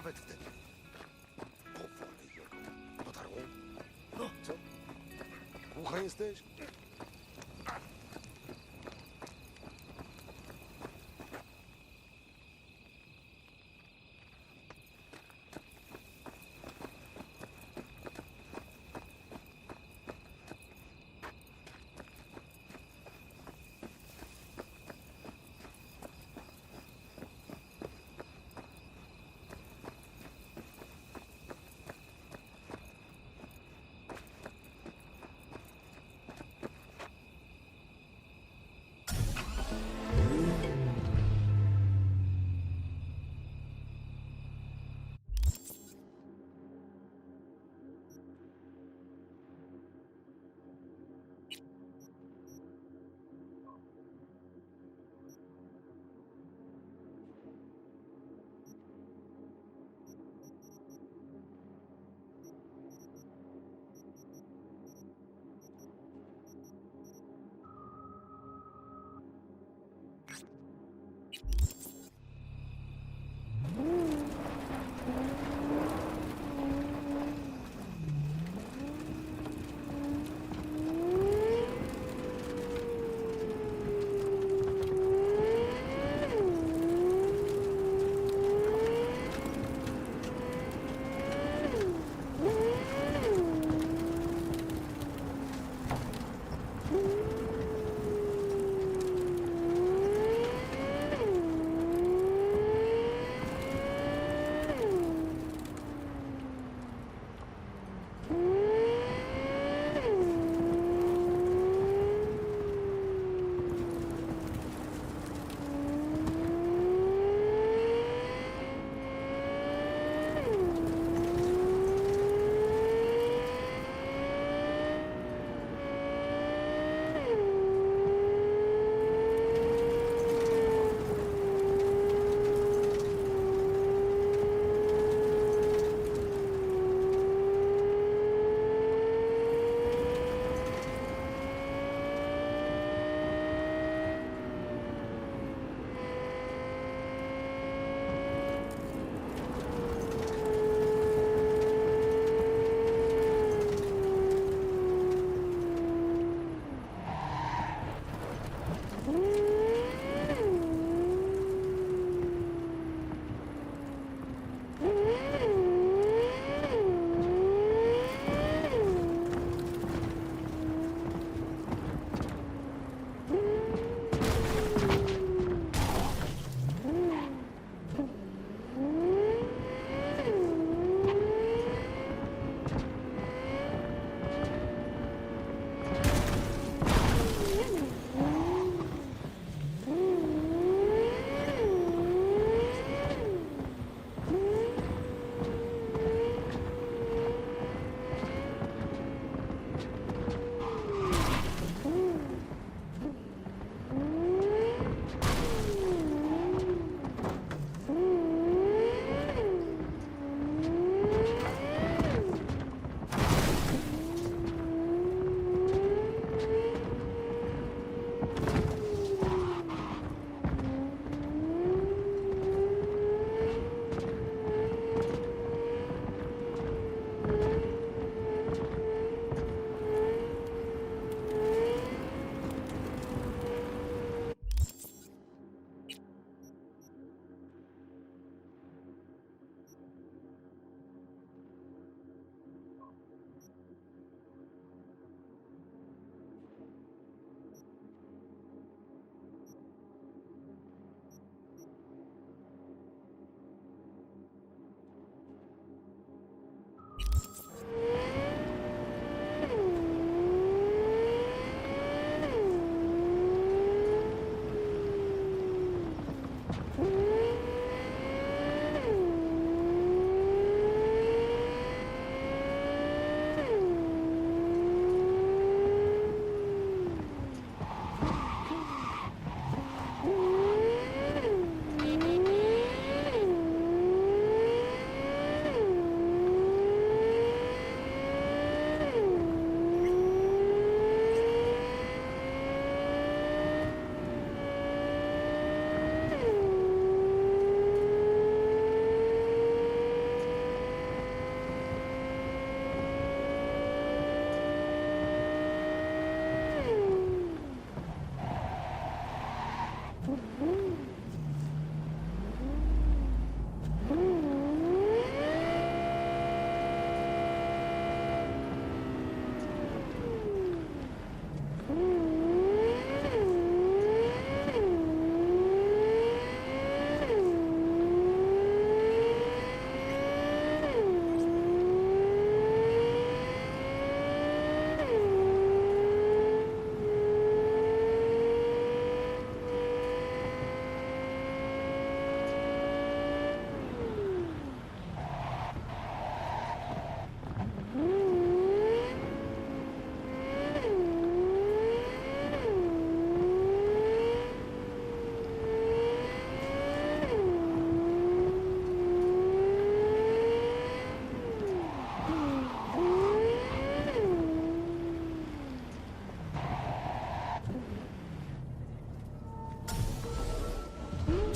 Nawet wtedy. Powolę, Jorku. Dotarło? No, co? Głucha jesteś?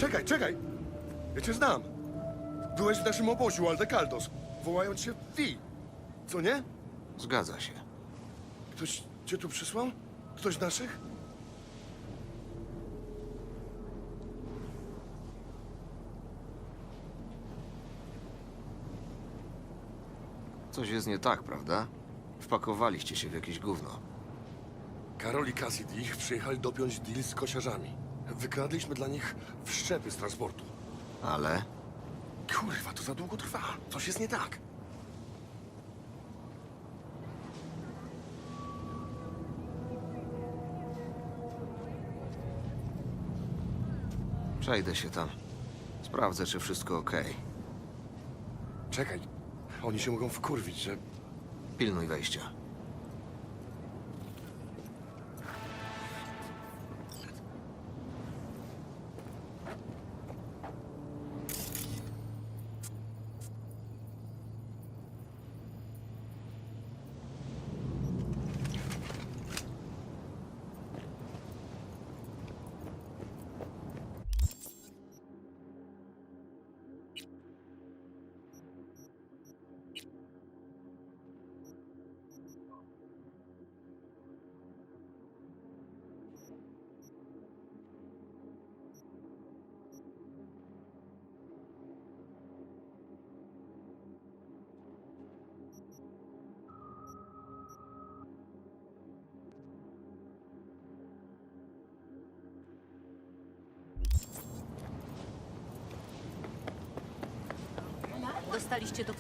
Czekaj, czekaj! Ja cię znam. Byłeś w naszym obozie Aldekaldos. Wołają cię Wi. Co nie? Zgadza się. Ktoś cię tu przysłał? Ktoś z naszych? Coś jest nie tak, prawda? Wpakowaliście się w jakieś gówno. Karol i Cassidy przyjechali dopiąć deal z kosiarzami. Wykradliśmy dla nich wszczepy z transportu. Ale Kurwa, to za długo trwa. Coś jest nie tak. przejdę się tam. Sprawdzę, czy wszystko ok. Czekaj. Oni się mogą wkurwić, że... Pilnuj wejścia. Dostaliście do...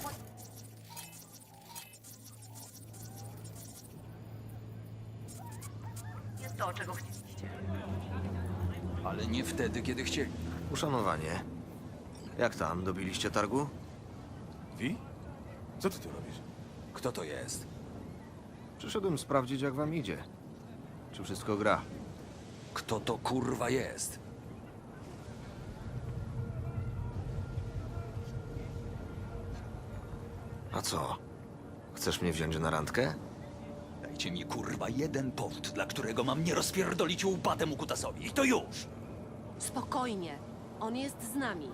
Jest to, czego chcieliście. Ale nie wtedy, kiedy chcieli. Uszanowanie. Jak tam? Dobiliście targu? Wi? Co ty tu robisz? Kto to jest? Przyszedłem sprawdzić, jak wam idzie. Czy wszystko gra? Kto to kurwa jest? A co? Chcesz mnie wziąć na randkę? Dajcie mi kurwa jeden powód, dla którego mam nie rozpierdolić łupatem u kutasowi. I to już! Spokojnie. On jest z nami.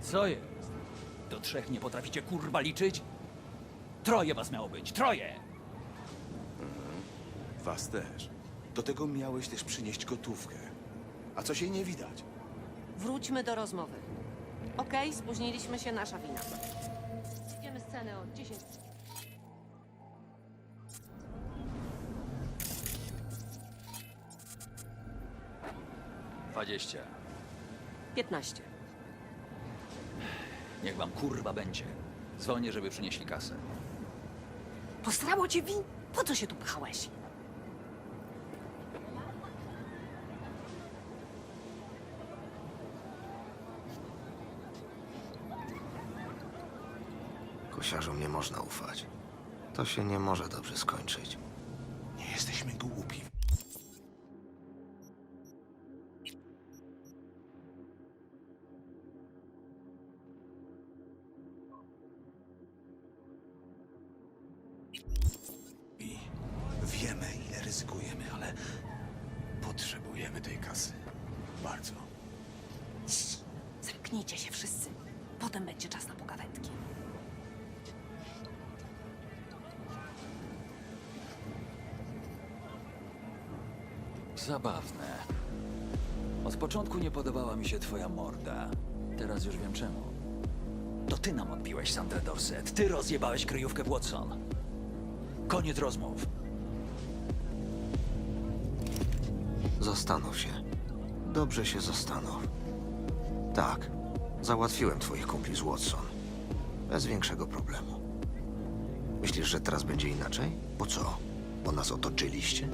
Co jest? Do trzech nie potraficie kurwa liczyć? Troje was miało być, troje! Was też. Do tego miałeś też przynieść gotówkę. A coś jej nie widać. Wróćmy do rozmowy. Okej, spóźniliśmy się, nasza wina. Od 10... Dwadzieścia. 15. Niech wam kurwa będzie. Dzwonię, żeby przynieśli kasę. Posrało cię win? Po co się tu pchałeś? Kosiarzom nie można ufać. To się nie może dobrze skończyć. Nie jesteśmy głupi. I wiemy, ile ryzykujemy, ale potrzebujemy tej kasy. Bardzo. Cii, Zamknijcie się wszyscy. Potem będzie czas na pogawędki. Zabawne. Od początku nie podobała mi się twoja morda. Teraz już wiem czemu. To ty nam odbiłeś Sandra Dorset. Ty rozjebałeś kryjówkę Watson. Koniec rozmów. Zastanów się. Dobrze się zastanów. Tak, załatwiłem twoich kumpli z Watson. Bez większego problemu. Myślisz, że teraz będzie inaczej? Po co? Bo nas otoczyliście?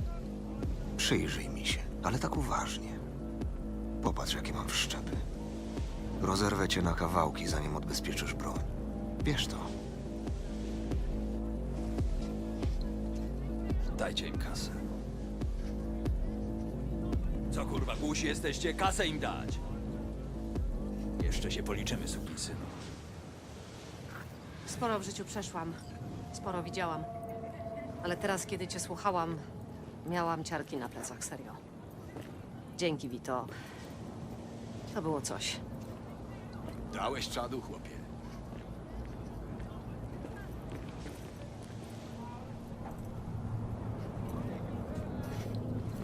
Przyjrzyj mi się, ale tak uważnie. Popatrz, jakie mam wszczepy. Rozerwę cię na kawałki, zanim odbezpieczysz broń. Bierz to. Dajcie im kasę. Co kurwa, głusi jesteście? Kasę im dać! Jeszcze się policzymy, sukinsynu. Sporo w życiu przeszłam. Sporo widziałam. Ale teraz, kiedy cię słuchałam, miałam ciarki na plecach, serio. Dzięki, Vito. To było coś. Dałeś czadu, chłopie.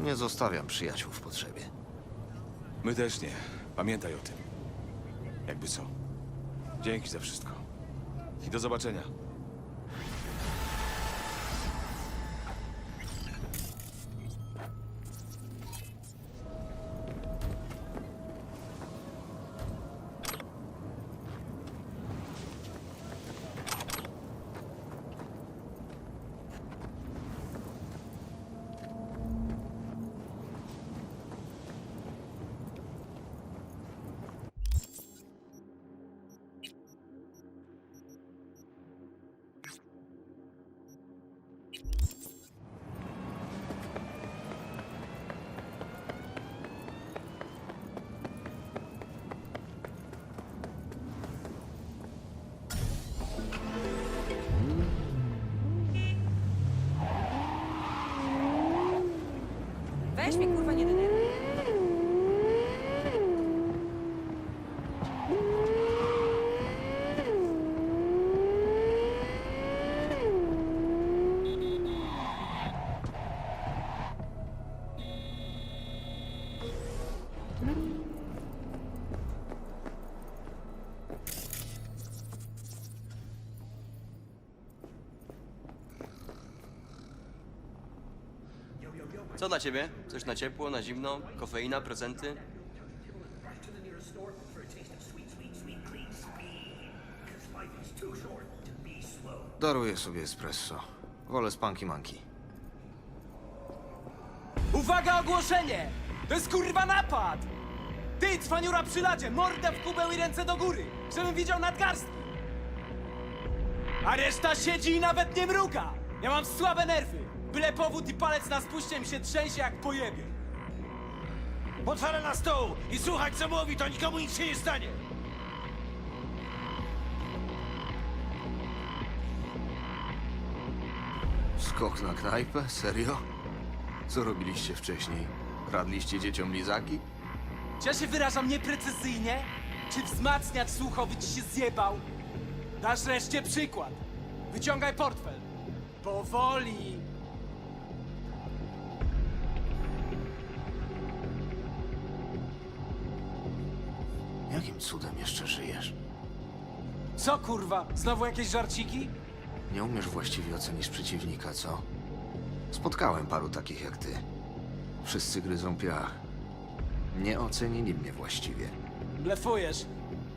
Nie zostawiam przyjaciół w potrzebie. My też nie. Pamiętaj o tym. Jakby co. Dzięki za wszystko. I do zobaczenia. Weź mnie kurwa nie Co dla ciebie? Coś na ciepło, na zimno? Kofeina, prezenty? Daruję sobie espresso. Wolę spanki manki. Uwaga, ogłoszenie! To jest kurwa napad! Ty, cwaniura przy ladzie, mordę w kubę i ręce do góry, żebym widział nadgarstki! A reszta siedzi i nawet nie mruga! Ja mam słabe nerwy! Byle powód i palec na spuście mi się trzęsie jak pojebie. Potwale na stół i słuchać co mówi, to nikomu nic się nie stanie. Skok na knajpę? Serio? Co robiliście wcześniej? Radliście dzieciom lizaki? Czy ja się wyrażam nieprecyzyjnie? Czy wzmacniacz słuchowy ci się zjebał? Dasz reszcie przykład. Wyciągaj portfel. Powoli. Jakim cudem jeszcze żyjesz? Co kurwa? Znowu jakieś żarciki? Nie umiesz właściwie ocenić przeciwnika, co? Spotkałem paru takich jak ty. Wszyscy gryzą piach. Nie ocenili mnie właściwie. Blefujesz.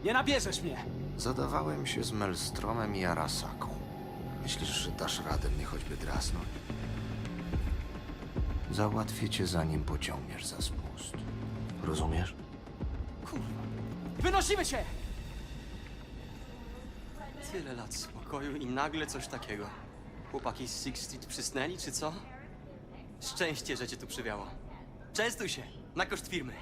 Nie nabierzesz mnie. Zadawałem się z Melstromem i Arasaką. Myślisz, że dasz radę mnie choćby drasnąć? Załatwię cię, zanim pociągniesz za spust. Rozumiesz? Wynosimy się! Tyle lat spokoju i nagle coś takiego. Chłopaki z Six Street przysnęli, czy co? Szczęście, że cię tu przywiało. Częstuj się, na koszt firmy.